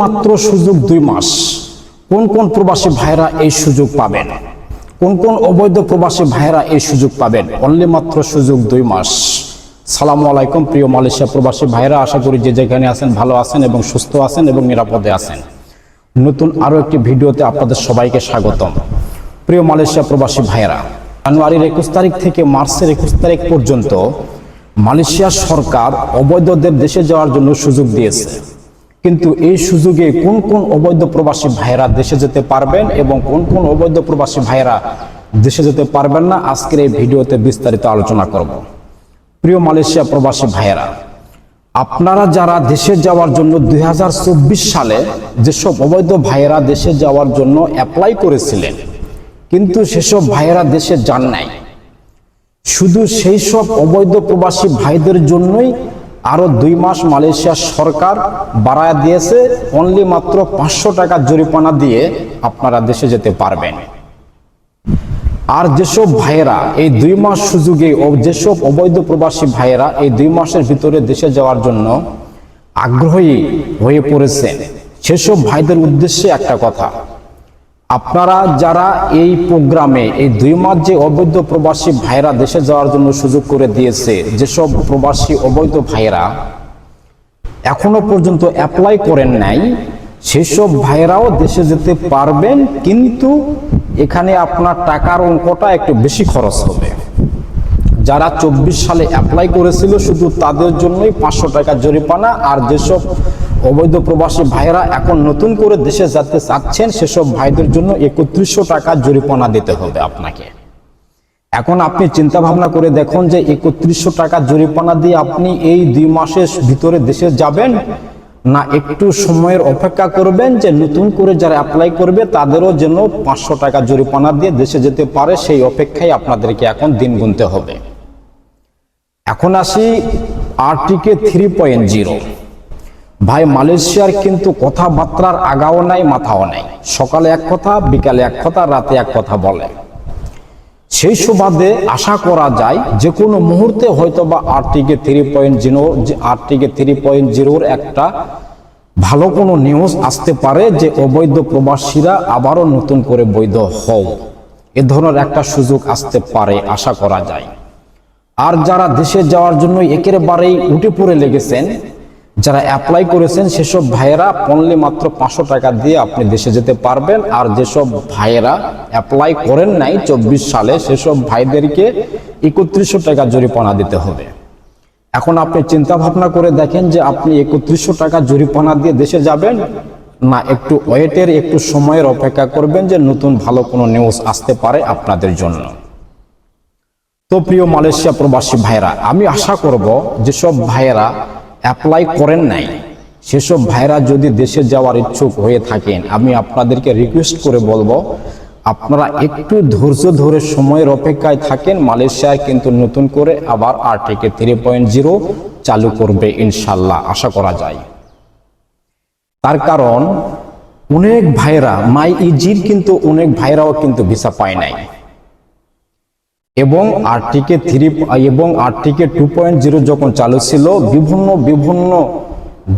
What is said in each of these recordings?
মাত্র সুযোগ দুই মাস। কোন কোন প্রবাসী ভাইরা এই সুযোগ পাবেন? কোন কোন অবৈধ প্রবাসী ভাইরা এই সুযোগ পাবেন? অনলি মাত্র সুযোগ দুই মাস। সালামু আলাইকুম, প্রিয় মালয়েশিয়া প্রবাসী ভাইরা আশা করি যে যেখানে আছেন ভালো আছেন এবং সুস্থ আছেন এবং নিরাপদে আছেন। নতুন আরও একটি ভিডিওতে আপনাদের সবাইকে স্বাগতম। প্রিয় মালয়েশিয়া প্রবাসী ভাইরা জানুয়ারির একুশ তারিখ থেকে মার্চের একুশ তারিখ পর্যন্ত মালয়েশিয়া সরকার অবৈধদের দেশে যাওয়ার জন্য সুযোগ দিয়েছে। কিন্তু এই সুযোগে কোন কোন অবৈধ প্রবাসী ভাইয়েরা দেশে যেতে পারবেন এবং কোন কোন অবৈধ প্রবাসী ভাইয়েরা দেশে যেতে পারবেন না, আজকের এই ভিডিওতে বিস্তারিত আলোচনা করব। প্রিয় মালয়েশিয়া প্রবাসী ভাইয়েরা, আপনারা যারা দেশে যাওয়ার জন্য দুই হাজার চব্বিশ সালে যেসব অবৈধ ভাইয়েরা দেশে যাওয়ার জন্য অ্যাপ্লাই করেছিলেন, কিন্তু সেসব ভাইয়েরা দেশে যান নাই। শুধু সেই সব অবৈধ প্রবাসী ভাইদের জন্যই আরও দুই মাস মালয়েশিয়া সরকার বাড়ায় দিয়েছে অনলি মাত্র পাঁচশো টাকা জরিমানা দিয়ে আপনারা দেশে যেতে পারবেন। আর যেসব ভাইয়েরা এই দুই মাস সুযোগে যেসব অবৈধ প্রবাসী ভাইয়েরা এই দুই মাসের ভিতরে দেশে যাওয়ার জন্য আগ্রহী হয়ে পড়েছেন, সেসব ভাইদের উদ্দেশ্যে একটা কথা। আপনারা যারা এই প্রোগ্রামে, এই দুই মাস যে অবৈধ প্রবাসী ভাইরা দেশে যাওয়ার জন্য সুযোগ করে দিয়েছে, যেসব প্রবাসী অবৈধ ভাইরা এখনও পর্যন্ত অ্যাপ্লাই করেন নাই, সেসব ভাইরাও দেশে যেতে পারবেন, কিন্তু এখানে আপনার টাকার অঙ্কটা একটু বেশি খরচ হবে। যারা চব্বিশ সালে অ্যাপ্লাই করেছিল, শুধু তাদের জন্যই পাঁচশো টাকা জরিপানা আর যেসব অবৈধ প্রবাসী ভাইরা এখন নতুন করে দেশে যেতে চাচ্ছেন, সেসব ভাইদের জন্য একত্রিশশো টাকা জরিমানা দিতে হবে আপনাকে। এখন আপনি চিন্তা ভাবনা করে দেখুন যে একত্রিশশো টাকা জরিমানা দিয়ে আপনি এই দুই মাসের ভিতরে দেশে যাবেন না একটু সময়ের অপেক্ষা করবেন যে নতুন করে যারা অ্যাপ্লাই করবে তাদেরও যেন পাঁচশো টাকা জরিমানা দিয়ে দেশে যেতে পারে, সেই অপেক্ষায় আপনাদেরকে এখন দিন গুনতে হবে। এখন আসি আরটিকে থ্রি পয়েন্ট জিরো। ভাই, মালয়েশিয়ার কিন্তু কথাবার্তার আগাও নাই, মাথাও নাই। সকালে এক কথা, বিকালে এক কথা, রাতে এক কথা বলে। সেই সুবাদে আশা করা যায় যে কোনো মুহূর্তে হয়তো বা RTK three point zero, RTK three point জিরোর একটা ভালো কোনো নিউজ আসতে পারে যে অবৈধ প্রবাসীরা আবারও নতুন করে বৈধ হও। এ ধরনের একটা সুযোগ আসতে পারে, আশা করা যায়। আর যারা দেশে যাওয়ার জন্য একেবারেই উঠে পড়ে লেগেছেন যারা অ্যাপ্লাই করেছেন, সেসব ভাইয়েরা পনলি মাত্র পাঁচশো টাকা দিয়ে আপনি দেশে যেতে পারবেন। আর যেসব ভাইয়েরা অ্যাপ্লাই করেন নাই চব্বিশ সালে, সেসব ভাইদেরকে একত্রিশশো টাকা জরিপানা দিতে হবে। এখন আপনি চিন্তা ভাবনা করে দেখেন যে আপনি একত্রিশশো টাকা জরিপানা দিয়ে দেশে যাবেন না, একটু ওয়েটের, একটু সময়ের অপেক্ষা করবেন যে নতুন ভালো কোনো নিউজ আসতে পারে আপনাদের জন্য। তো প্রিয় মালয়েশিয়া প্রবাসী ভাইরা আমি আশা করব যেসব ভাইয়েরা অ্যাপ্লাই করেন নাই। সেসব ভাইরা যদি দেশে যাওয়ার ইচ্ছুক হয়ে থাকেন, আমি আপনাদেরকে রিকোয়েস্ট করে বলব, আপনারা একটু ধৈর্য ধরে সময়ের অপেক্ষায় থাকেন, মালয়েশিয়ায় কিন্তু নতুন করে আবার আরটিকে থ্রি পয়েন্ট জিরো চালু করবে ইনশাল্লাহ, আশা করা যায়। তার কারণ, অনেক ভাইরা, মাই ইজির কিন্তু অনেক ভাইরাও কিন্তু ভিসা পায় নাই। এবং আরটিকে থ্রি এবং আরটিকে টু পয়েন্ট জিরো যখন চালু ছিল, বিভিন্ন বিভিন্ন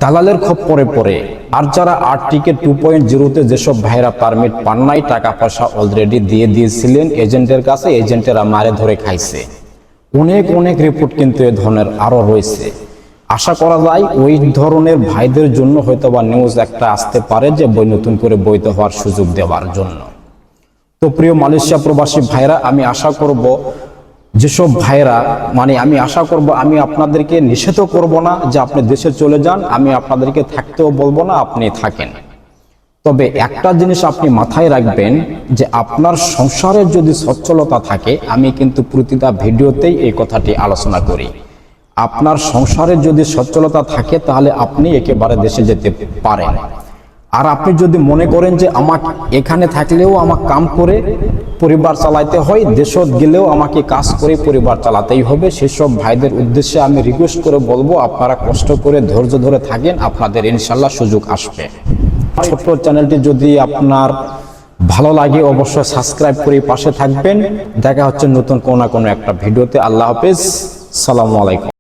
দালালের খপ্পরে পড়ে। আর যারা আরটিকে টু পয়েন্ট জিরোতে যেসব ভাইরা পারমিট পান নাই টাকা পয়সা অলরেডি দিয়ে দিয়েছিলেন, এজেন্টের কাছে, এজেন্টেরা মারে ধরে খাইছে। অনেক অনেক রিপোর্ট কিন্তু এ ধরনের আরও রয়েছে। আশা করা যায়, ওই ধরনের ভাইদের জন্য হয়তো বা নিউজ একটা আসতে পারে যে বই নতুন করে বৈধ হওয়ার সুযোগ দেওয়ার জন্য। তো প্রিয় মালয়েশিয়া প্রবাসী ভাইরা আমি আশা করব যেসব ভাইরা মানে আমি আশা করব, আমি আপনাদেরকে নিষেধ করব না যে আপনি দেশে চলে যান, আমি আপনাদেরকে থাকতেও বলব না, আপনি থাকেন। তবে একটা জিনিস আপনি মাথায় রাখবেন যে আপনার সংসারের যদি সচ্ছলতা থাকে, আমি কিন্তু প্রতিটা ভিডিওতেই এই কথাটি আলোচনা করি। আপনার সংসারের যদি সচ্ছলতা থাকে, তাহলে আপনি একেবারে দেশে যেতে পারেন। আর আপনি যদি মনে করেন যে আমাকে এখানে থাকলেও আমাকে কাম করে পরিবার চালাইতে হয়, দেশত গেলেও আমাকে কাজ করে পরিবার চালাতেই হবে, সেসব ভাইদের উদ্দেশ্যে আমি রিকোয়েস্ট করে বলব, আপনারা কষ্ট করে, ধৈর্য ধরে থাকেন, আপনাদের ইনশাল্লাহ সুযোগ আসবে। ছোট্ট চ্যানেলটি যদি আপনার ভালো লাগে, অবশ্যই সাবস্ক্রাইব করে পাশে থাকবেন। দেখা হচ্ছে নতুন কোনো না কোনো একটা ভিডিওতে। আল্লাহ হাফেজ। সালামু আলাইকুম।